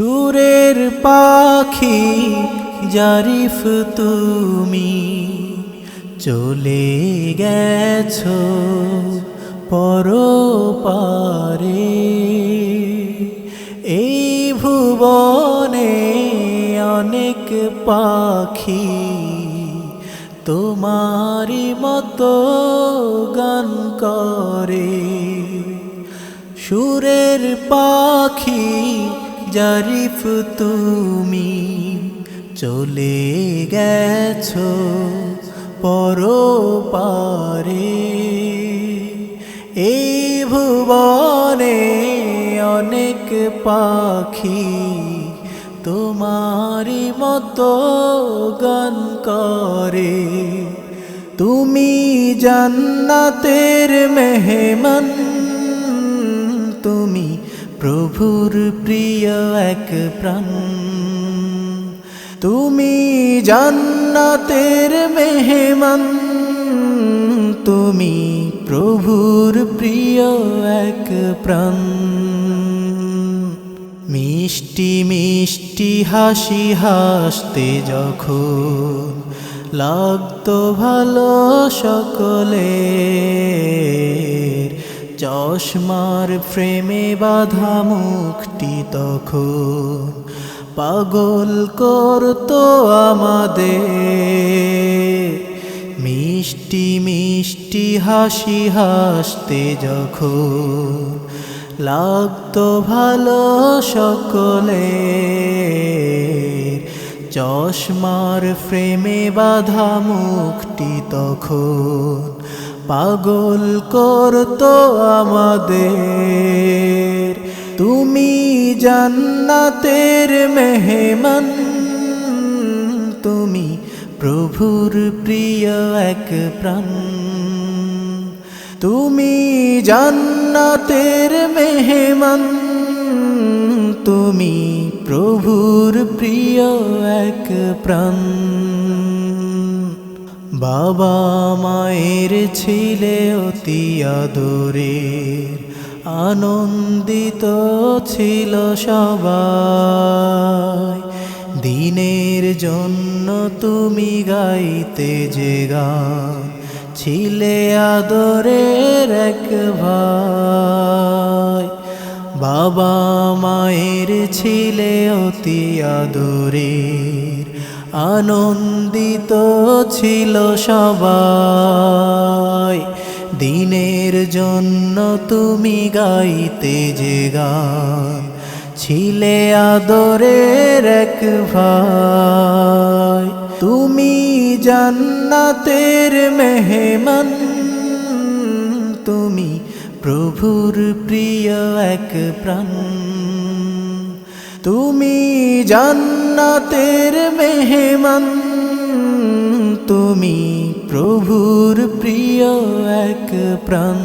সুরের পাখি জারিফ তুমি চলে গেছো পরপারে। এই ভুবনে অনেক পাখি তোমারি মতো গান করে। সুরের পাখি জারিফ তুমি চলে গেছো পরপারে। এই ভুবনে অনেক পাখি তোমারি মতো গান করে। তুমি জান্নাতের মেহমান, তুমি প্রভুর প্রিয় এক প্রাণ। তুমি জান্নাতের মেহমান। তুমি প্রভুর প্রিয় এক প্রাণ। মিষ্টি মিষ্টি হাসি হাসতে যখন লাগতো ভালো সকলে চশমার ফ্রেমে বাধা মুখটি তখন। পাগল করতো আমাদের। মিষ্টি মিষ্টি হাসি হাসতে যখন লাগতো ভালো সকলে চশমার ফ্রেমে বাধা মুখটি তখন পাগল করতো আমাদের। তুমি জান্নাতের মেহমান, তুমি প্রভুর প্রিয় এক প্রাণ। তুমি জান্নাতের মেহমান, তুমি প্রভুর প্রিয় এক প্রাণ। বাবা মায়ের ছিলে অতি আদরের, আনন্দিত ছিল সবাই। দিনের জন্য তুমি গাইতে যে গান, ছিলে আদরের এক ভাই। বাবা মায়ের ছিলে অতি আদরের আনন্দিত ছিল সবাই। দিনের জন্য তুমি গাইতে যে গান, ছিলে আদরের এক ভাই। তুমি জান্নাতের মেহমান, তুমি প্রভুর প্রিয় এক প্রাণ। তুমি জান্নাতের মেহমান। তুমি প্রভুর প্রিয় এক প্রাণ।